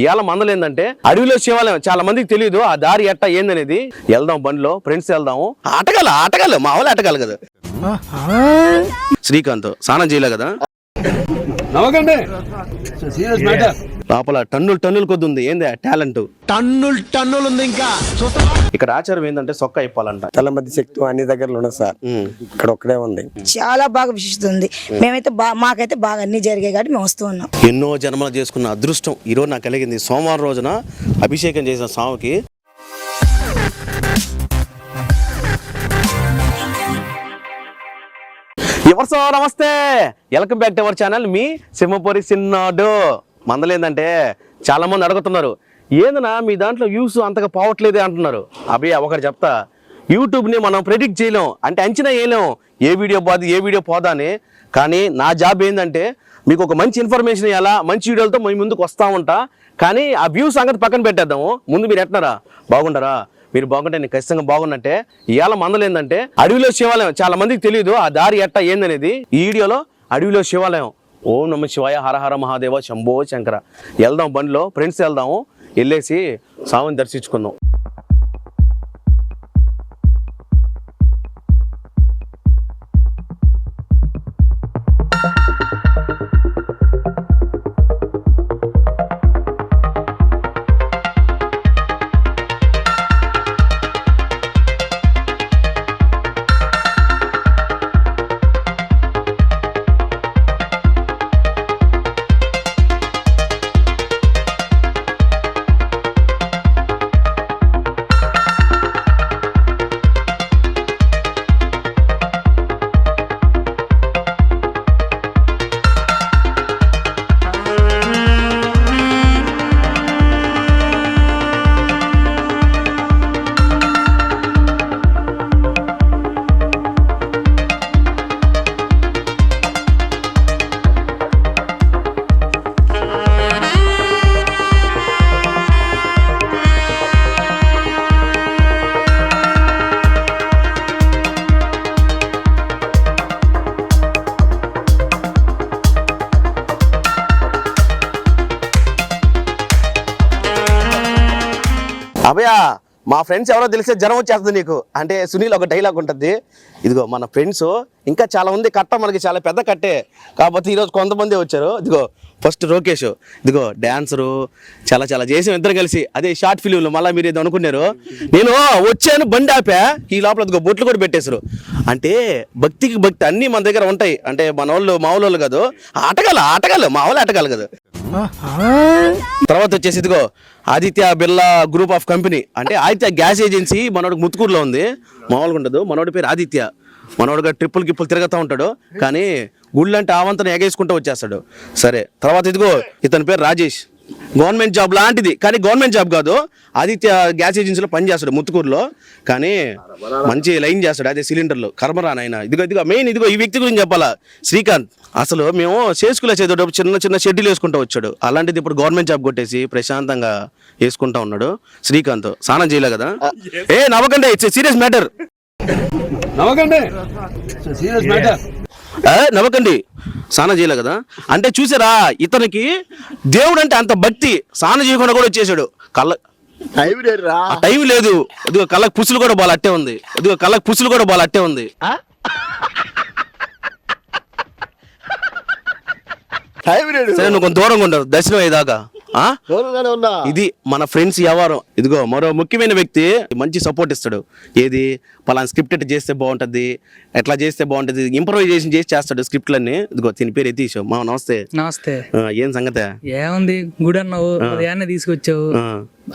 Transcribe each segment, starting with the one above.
ఇవాళ మందలు ఏంటంటే అడవిలో శివాలయం. చాలా మందికి తెలియదు ఆ దారి ఎట్ట ఏందనేది. వెళ్దాం బండిలో ఫ్రెండ్స్ వెళ్దాము. ఆటగాల ఆటగాలు మా వాళ్ళు ఆటగాలు కదా. శ్రీకాంత్ స్నానం చేయలే కదా. నవ్వకండి. సీరియస్ మ్యాటర్ లోపల టన్నులు టన్నులు కొద్ది ఉంది. ఏంది టాలెంట్? టన్నులు టన్నులు ఉంది ఇంకా. ఇక్కడ ఆచారం ఏంటంటే సొక్క అయిపోవాలంట. తల మధ్య శక్తి అన్ని దగ్గరలో ఉన్నది సార్. ఇక్కడ ఒక్కడే ఉంది. చాలా బాగా విశిష్టత ఉంది. మేమైతే బా మాకైతే బాగా అన్ని జరిగాయి కాబట్టి మేము వస్తూ ఉన్నాం. ఎన్నో జన్మలు చేసుకున్న అదృష్టం ఈరోజు నాకు కలిగింది. సోమవారం రోజున అభిషేకం చేసిన స్వామికి. ఎవరు సో నమస్తే. Welcome back to our channel. మీ సింహపురి సిన్నాడు. మందలేందంటే చాలా మంది అడుగుతున్నారు. ఏందన్నా మీ దాంట్లో వ్యూస్ అంతగా పోవట్లేదే అంటున్నారు. అవి ఒకటి చెప్తా. యూట్యూబ్ని మనం ప్రెడిక్ట్ చేయలేం. అంటే అంచనా వేయలేం. ఏ వీడియో పోదు ఏ వీడియో పోదా అని. కానీ నా జాబ్ ఏంటంటే మీకు ఒక మంచి ఇన్ఫర్మేషన్ ఇవ్వాలా మంచి వీడియోలతో మీ ముందుకు వస్తూ ఉంటా. కానీ ఆ వ్యూ సంగతి పక్కన పెట్టేద్దాము. ముందు మీరు ఎట్టారా బాగుంటారా మీరు బాగుంటే నేను ఖచ్చితంగా బాగున్నట్టే. ఇవాళ మందలేందంటే అడవిలో శివాలయం. చాలా మందికి తెలియదు ఆ దారి ఎట్ట ఏందనేది. ఈ వీడియోలో అడవిలో శివాలయం. ఓం నమ శివాయ హరహర మహాదేవ శంభో శంకర. వెళ్దాం బండిలో ఫ్రెండ్స్ వెళ్దాము. వెళ్ళేసి స్వామిని దర్శించుకుందాం. అభయ మా ఫ్రెండ్స్ ఎవరో తెలిస్తే జ్వరం వచ్చేస్తుంది నీకు. అంటే సునీల్ ఒక డైలాగ్ ఉంటుంది. ఇదిగో మన ఫ్రెండ్స్ ఇంకా చాలా ఉంది కట్ట మనకి చాలా పెద్ద కట్టే. కాకపోతే ఈరోజు కొంతమంది వచ్చారు. ఇదిగో ఫస్ట్ రోకేష్ ఇదిగో డ్యాన్సరు చాలా చాలా చేసాం ఇద్దరు కలిసి. అదే షార్ట్ ఫిలింలు మళ్ళీ మీరు ఏదో అనుకున్నారు. నేను వచ్చాను బండి ఆపా. ఈ లోపల ఇదిగో బొట్లు కూడా పెట్టేశారు. అంటే భక్తికి భక్తి అన్నీ మన దగ్గర ఉంటాయి. అంటే మన వాళ్ళు మా వాళ్ళు కాదు. ఆటగాళ్ళు ఆటగాళ్ళు మా వాళ్ళు ఆటగాళ్ళు కదా. తర్వాత వచ్చేసి ఇదిగో Aditya Birla group of company అంటే ఆదిత్య గ్యాస్ ఏజెన్సీ మనోడికి ముత్తుకూరులో ఉంది. మామూలుగా ఉండదు. మనోడి పేరు ఆదిత్య. మనోడుగా ట్రిప్పులు గిప్పులు తిరుగుతూ ఉంటాడు. కానీ గుళ్ళంటే ఆవంతను ఎగేసుకుంటూ వచ్చేస్తాడు. సరే తర్వాత ఇదిగో ఇతని పేరు రాజేష్. గవర్నమెంట్ జాబ్ లాంటిది. కానీ గవర్నమెంట్ జాబ్ కాదు. ఆదిత్య గ్యాస్ ఏజెన్సీలో పని చేస్తాడు ముత్తుకూరులో. కానీ మంచి లైన్ చేస్తాడు. అదే సిలిండర్లు. కర్మరాన్ ఆయన ఇదిగో ఇదిగో మెయిన్ ఇదిగో ఈ వ్యక్తి గురించి చెప్పాలా? శ్రీకాంత్. అసలు మేము చేసుకులే చదివేటప్పుడు చిన్న చిన్న షెడ్యూల్ వేసుకుంటూ వచ్చాడు. అలాంటిది ఇప్పుడు గవర్నమెంట్ జాబ్ కొట్టేసి ప్రశాంతంగా వేసుకుంటా ఉన్నాడు శ్రీకాంత్. స్నానం చేయలే కదా? ఏ నవ్వకండి. ఇట్స్ సీరియస్ మ్యాటర్ నవ్వకండి. సీరియస్ మ్యాటర్ నవ్వకండి. స్నానం చేయలే కదా? అంటే చూసారా ఇతనికి దేవుడు అంటే అంత భక్తి. స్నానం చేయకుండా కూడా వచ్చేసాడు. కళ్ళ టైం లేదు. ఇదిగో కళ్ళకు పుసులు కూడా బాగా అట్టే ఉంది. ఇదిగో కళ్ళకు పుసులు కూడా బాగా అట్టే ఉంది. సరే నువ్వు కొంచెం దూరంగా ఉండవు దర్శనం అయ్యేదాకా. ఇది మన ఫ్రెండ్స్ వ్యవహారం. ఇదిగో మరో ముఖ్యమైన వ్యక్తి మంచి సపోర్ట్ ఇస్తాడు. ఏది? పలానా స్క్రిప్ట్ ఎట్లా చేస్తే బాగుంటది ఎట్లా చేస్తే బాగుంటది ఇంప్రూవైజేషన్ చేసి చేస్తాడు స్క్రిప్ట్లన్నీ ఇదిగో దీని పేరు ఎతీష్ మా నమస్తే. నమస్తే. ఏం సంగతే? ఏముంది? గుడి అన్నావు ఉదయాన్నే తీసుకొచ్చావు.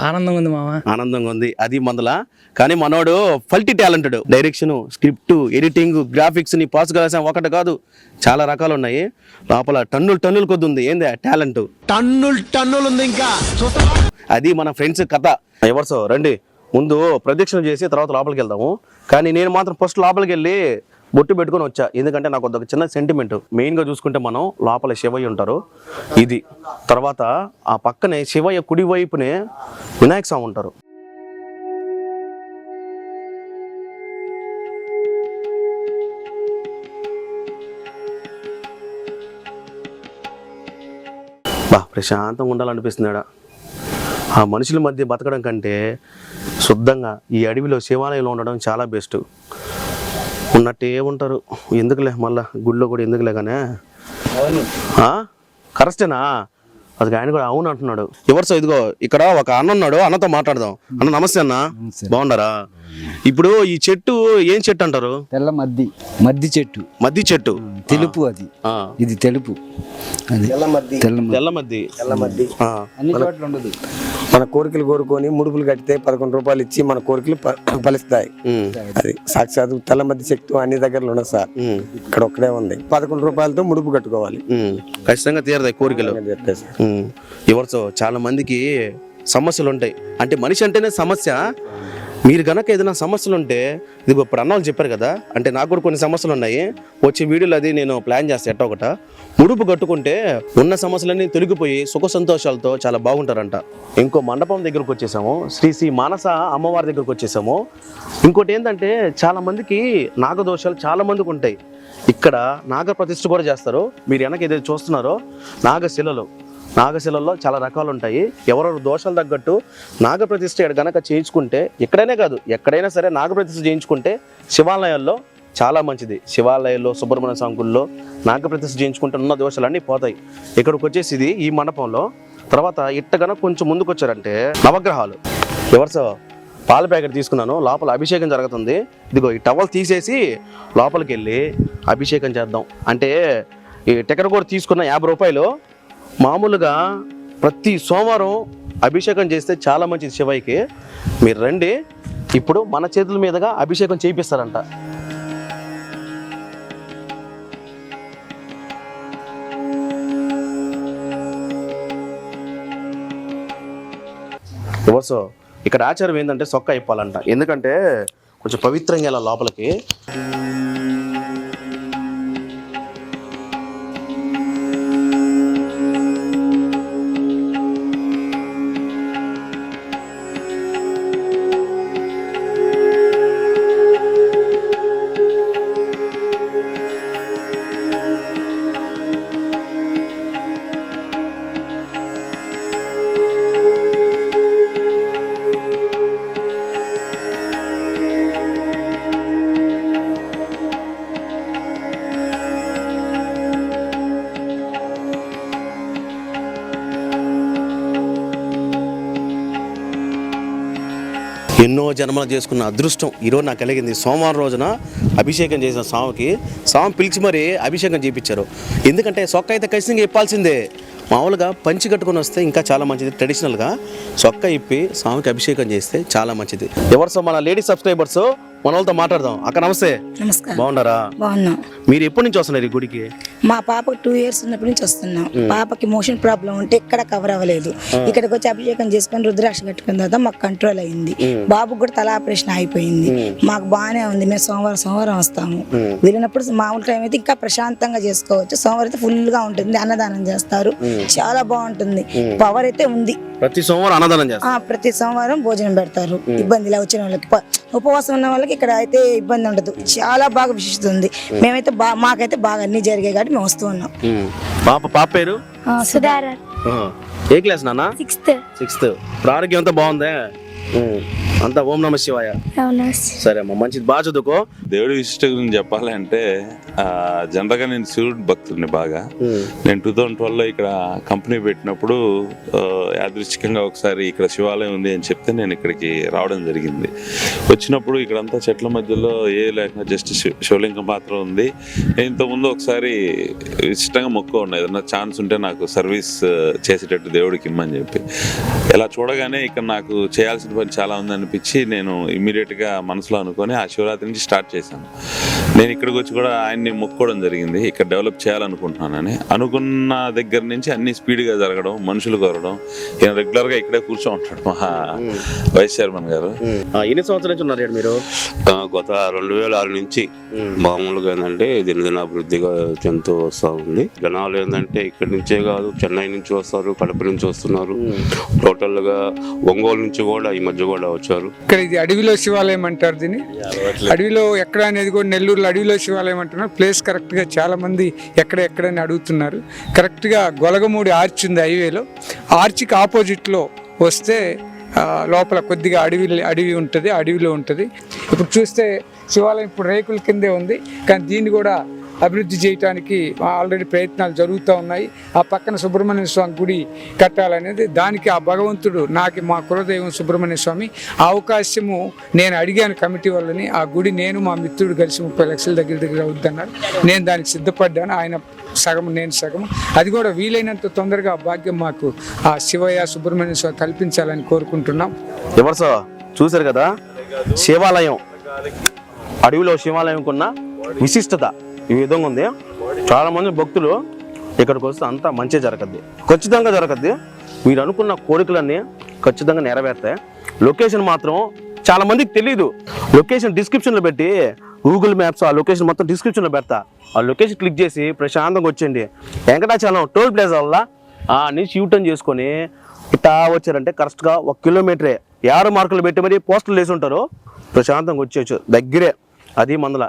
ఆనందంగా ఉంది మామ ఆనందంగా ఉంది. అది మందల? కానీ మనోడు ఫల్టీ టాలెంటెడ్. డైరెక్షన్ స్క్రిప్ట్ ఎడిటింగ్ గ్రాఫిక్స్ని పాస్ కావాల్సిన ఒకటి కాదు. చాలా రకాలు ఉన్నాయి. లోపల టన్నులు టన్నులు కొద్ది ఉంది. ఏంది టాలెంట్? టన్నులు టన్నులు ఉంది ఇంకా. అది మన ఫ్రెండ్స్ కథ. ఎవర్సో రండి. ముందు ప్రదక్షిణ చేసి తర్వాత లోపలికి వెళ్దాము. కానీ నేను మాత్రం ఫస్ట్ లోపలికి వెళ్ళి బొట్టు పెట్టుకొని వచ్చా. ఎందుకంటే నాకు ఒక చిన్న సెంటిమెంట్ మెయిన్గా చూసుకుంటే మనం లోపల శివయ్య ఉంటారు. ఇది. తర్వాత ఆ పక్కనే శివయ్య కుడివైపునే వినాయక స్వామి ఉంటారు. బా ప్రశాంతంగా ఉండాలనిపిస్తుంది ఆడ. ఆ మనుషుల మధ్య బతకడం కంటే శుద్ధంగా ఈ అడవిలో శివాలయంలో ఉండడం చాలా బెస్ట్. ఉన్నట్టే ఉంటారు. ఎందుకులే మళ్ళా గుడిలో కూడా ఎందుకులే కానీ? కరెక్టేనా? అది ఆయన కూడా అవును అంటున్నాడు. ఎవరు సో ఇదిగో ఇక్కడ ఒక అన్న ఉన్నాడు. అన్నతో మాట్లాడదాం. అన్న నమస్తే అన్న. బాగున్నారా? ఇప్పుడు ఈ చెట్టు ఏం చెట్టు అంటారు? తెల్ల మద్ది. మద్ది చెట్టు. మద్ది చెట్టు. తెలుపు అది. ఇది తెలుపు. అది తెల్ల మద్ది. తెల్ల మద్ది. తెల్ల మద్ది. ఆ. అన్ని చోట్ల ఉండదు. మన కోరికలు కోరుకొని ముడుపులు కడితే పదకొండు రూపాయలు ఇచ్చి మన కోరికలు ఫలిస్తాయి. అది సాక్షాత్ తెల్ల మద్ది శక్తి అన్ని దగ్గరలో ఉండదు సార్. ఇక్కడ ఒక్కడే ఉంది. పదకొండు రూపాయలతో ముడుపు కట్టుకోవాలి. ఖచ్చితంగా తీరదాయి కోరికలు. ఎవరితో చాలా మందికి సమస్యలు ఉంటాయి. అంటే మనిషి అంటేనే సమస్య. మీరు గనక ఏదైనా సమస్యలు ఉంటే ఇది ఇప్పుడు అన్నోళ్ళు చెప్పారు కదా అంటే నాకు కూడా కొన్ని సమస్యలు ఉన్నాయి వచ్చే వీడియోలు అది నేను ప్లాన్ చేస్తే ఎట్ట ఒకట? ముడుపు కట్టుకుంటే ఉన్న సమస్యలన్నీ తొలగిపోయి సుఖ సంతోషాలతో చాలా బాగుంటారంట. ఇంకో మండపం దగ్గరకు వచ్చేసాము శ్రీ శ్రీ మానస అమ్మవారి దగ్గరకు వచ్చేసాము. ఇంకోటి ఏంటంటే చాలా మందికి నాగదోషాలు చాలా మందికి ఉంటాయి. ఇక్కడ నాగ ప్రతిష్ఠ కూడా చేస్తారు. మీరు వెనక ఏదైతే చూస్తున్నారో నాగశిలలు. నాగశిలలో చాలా రకాలు ఉంటాయి ఎవరెవరు దోషాలు తగ్గట్టు నాగప్రతిష్ఠ ఇక్కడ గనక చేయించుకుంటే ఎక్కడైనా కాదు ఎక్కడైనా సరే నాగప్రతిష్ఠ చేయించుకుంటే శివాలయాల్లో చాలా మంచిది. శివాలయాల్లో సుబ్రహ్మణ్య సంకుల్లో నాగప్రతిష్ఠ చేయించుకుంటే ఉన్న దోషాలన్నీ పోతాయి. ఇక్కడికి వచ్చేసి ఇది ఈ మండపంలో. తర్వాత ఇట్ట గనక కొంచెం ముందుకు వచ్చారంటే నవగ్రహాలు ఎవరిసో పాల ప్యాకెట్ తీసుకున్నాను లోపల అభిషేకం జరుగుతుంది. ఇదిగో ఈ టవల్ తీసేసి లోపలికి వెళ్ళి అభిషేకం చేద్దాం. అంటే ఈ టికెట్ కూడా తీసుకున్న యాభై రూపాయలు. మామూలుగా ప్రతి సోమవారం అభిషేకం చేస్తే చాలా మంచిది శివయ్యకి. మీరు రండి. ఇప్పుడు మన చేతుల మీదుగా అభిషేకం చేయిస్తారంట సో? ఇక్కడ ఆచారం ఏంటంటే సొక్క అయిపోవాలంట ఎందుకంటే కొంచెం పవిత్రంగా వెళ్ళాలి లోపలికి. ఎన్నో జన్మలు చేసుకున్న అదృష్టం ఈరోజు నాకు కలిగింది. సోమవారం రోజున అభిషేకం చేసిన స్వామికి స్వామి పిలిచి మరీ అభిషేకం చేయించారు. ఎందుకంటే సొక్క అయితే ఖచ్చితంగా ఇప్పాల్సిందే. మామూలుగా పంచి కట్టుకొని వస్తే ఇంకా చాలా మంచిది. ట్రెడిషనల్గా సొక్క ఇప్పి స్వామికి అభిషేకం చేస్తే చాలా మంచిది. ఎవరు సో మన లేడీ సబ్స్క్రైబర్స్? మన వాళ్ళతో మాట్లాడదాం. అక్క నమస్తే. నమస్కారం. బాగున్నారా? బాగున్నాం. మీరు ఎప్పటి నుంచి వస్తున్నారు ఈ గుడికి? మా పాపకు టూ ఇయర్స్ ఉన్నప్పటి నుంచి వస్తున్నాం. పాపకి మోషన్ ప్రాబ్లం ఉంటే ఎక్కడ కవర్ అవ్వలేదు. ఇక్కడికి వచ్చి అభిషేకం చేసుకొని రుద్రాక్ష కట్టుకున్న తర్వాత మాకు కంట్రోల్ అయింది. బాబుకు కూడా తల ఆపరేషన్ అయిపోయింది. మాకు బాగానే ఉంది. మేము సోమవారం సోమవారం వస్తాము. వెళ్ళినప్పుడు మామూలు టైం అయితే ఇంకా ప్రశాంతంగా చేసుకోవచ్చు. సోమవారం అయితే ఫుల్గా ఉంటుంది. అన్నదానం చేస్తారు. చాలా బాగుంటుంది. పవర్ అయితే ఉంది. ప్రతి సోమవారం అన్నదానం చేస్తారు. ప్రతి సోమవారం భోజనం పెడతారు. ఇబ్బంది ఇలా వచ్చిన వాళ్ళకి ఉపవాసం ఉన్న వాళ్ళకి ఇక్కడ అయితే ఇబ్బంది ఉండదు. చాలా బాగా విశిస్తుంది. మేమైతే బా మాకైతే బాగా అన్ని జరిగాయి కాబట్టి మేము వస్తూ ఉన్నాం. పాప పాప పేరు? సుధారర్ ఆ. ఏ క్లాస్ నాన్న? సిక్స్త్ సిక్స్త్ ఇప్పుడు ఆరోగ్యం అంతా బాగుందే. అంతా ఓం నమ శివాయ. సరే అమ్మా మంచిది బాగా చదువుకో. దేవుడి విశిష్ట గురించి చెప్పాలంటే జనరల్గా నేను శివుడు భక్తుడిని బాగా. నేను టూ థౌజండ్ ట్వెల్వ్లో ఇక్కడ కంపెనీ పెట్టినప్పుడు యాదృచ్ఛికంగా ఒకసారి ఇక్కడ శివాలయం ఉంది అని చెప్తే నేను ఇక్కడికి రావడం జరిగింది. వచ్చినప్పుడు ఇక్కడంతా చెట్ల మధ్యలో ఏ లేకుండా జస్ట్ శివ- శివలింగం మాత్రం ఉంది. ఇంతకుముందు ఒకసారి ఇష్టంగా మొక్క ఉన్నాయి ఏదన్నా ఛాన్స్ ఉంటే నాకు సర్వీస్ చేసేటట్టు దేవుడికి ఇమ్మని చెప్పి. ఇలా చూడగానే ఇక్కడ నాకు చేయాల్సిన పని చాలా ఉంది అనిపించి నేను ఇమ్మీడియట్గా మనసులో అనుకొని ఆ శివరాత్రి నుంచి స్టార్ట్ చేశాను. నేను ఇక్కడికి వచ్చి కూడా ఆయన్ని మొక్కుకోవడం జరిగింది. ఇక్కడ డెవలప్ చేయాలనుకుంటున్నానని. అనుకున్న దగ్గర నుంచి అన్ని స్పీడ్గా జరగడం మనుషులు కోరడం ఈయన రెగ్యులర్గా ఇక్కడే కూర్చో ఉంటాడు మా వైస్ చైర్మన్ గారు. ఆ, ఎన్ని సంవత్సరాల నుంచి ఉన్నారు మీరు? ఆ, గత రెండు వేల ఆరు నుంచి మామూలుగా ఏంటంటే దినదిన అభివృద్ధిగా చెందుతూ వస్తూ ఉంది. జనాలు ఏంటంటే ఇక్కడి నుంచే కాదు చెన్నై నుంచి వస్తారు కడప నుంచి వస్తున్నారు. టోటల్గా ఒంగోలు నుంచి కూడా ఈ మధ్య కూడా వచ్చారు. ఇక్కడ ఇది అడవిలో శివాలయం అంటారు దీన్ని. అడవిలో ఎక్కడ అనేది కూడా నెల్లూరులో అడవిలో శివాలయం అంటున్నారు. ప్లేస్ కరెక్ట్గా చాలా మంది ఎక్కడ ఎక్కడని అడుగుతున్నారు. కరెక్ట్గా గొలగమూడి ఆర్చ్ ఉంది హైవేలో ఆర్చికి ఆపోజిట్లో వస్తే లోపల కొద్దిగా అడవి అడవి ఉంటుంది అడవిలో ఉంటుంది. ఇప్పుడు చూస్తే శివాలయం ఇప్పుడు రేకుల కిందే ఉంది. కానీ దీన్ని కూడా అభివృద్ధి చేయడానికి ఆల్రెడీ ప్రయత్నాలు జరుగుతూ ఉన్నాయి. ఆ పక్కన సుబ్రహ్మణ్య స్వామి గుడి కట్టాలనేది దానికి ఆ భగవంతుడు నాకు మా కులదైవం సుబ్రహ్మణ్య స్వామి ఆ అవకాశము నేను అడిగాను కమిటీ వాళ్ళని ఆ గుడి నేను మా మిత్రుడు కలిసి ముప్పై లక్షల దగ్గర దగ్గర అవుద్దన్నారు. నేను దానికి సిద్ధపడ్డాను ఆయన సగం నేను సగం. అది కూడా వీలైనంత తొందరగా భాగ్యం మాకు ఆ శివయ్య సుబ్రహ్మణ్య స్వామి కల్పించాలని కోరుకుంటున్నాం. ఎవరు సార్? చూశారు కదా? శివాలయం. అడవిలో శివాలయంకున్న విశిష్టత. ఈ విధంగా ఉంది. చాలా మంది భక్తులు ఇక్కడికి వస్తే అంతా మంచి జరగద్ది. ఖచ్చితంగా జరగద్ది. మీరు అనుకున్న కోరికలన్నీ ఖచ్చితంగా నెరవేరుతాయి. లొకేషన్ మాత్రం చాలా మందికి తెలియదు లొకేషన్ డిస్క్రిప్షన్లో పెట్టి గూగుల్ మ్యాప్స్ ఆ లొకేషన్ మొత్తం డిస్క్రిప్షన్లో పెడతా. ఆ లొకేషన్ క్లిక్ చేసి ప్రశాంతంగా వచ్చేయండి. వెంకటాచలం టోల్ ప్లేస్ వల్ల ఆ నుంచి యూటర్న్ చేసుకొని ఇట్టా వచ్చారంటే కరెక్ట్గా ఒక కిలోమీటరే యారు మార్కులు పెట్టి మరి పోస్టులు వేసి ఉంటారు. ప్రశాంతంగా వచ్చేయచ్చు. దగ్గరే. అది మందల.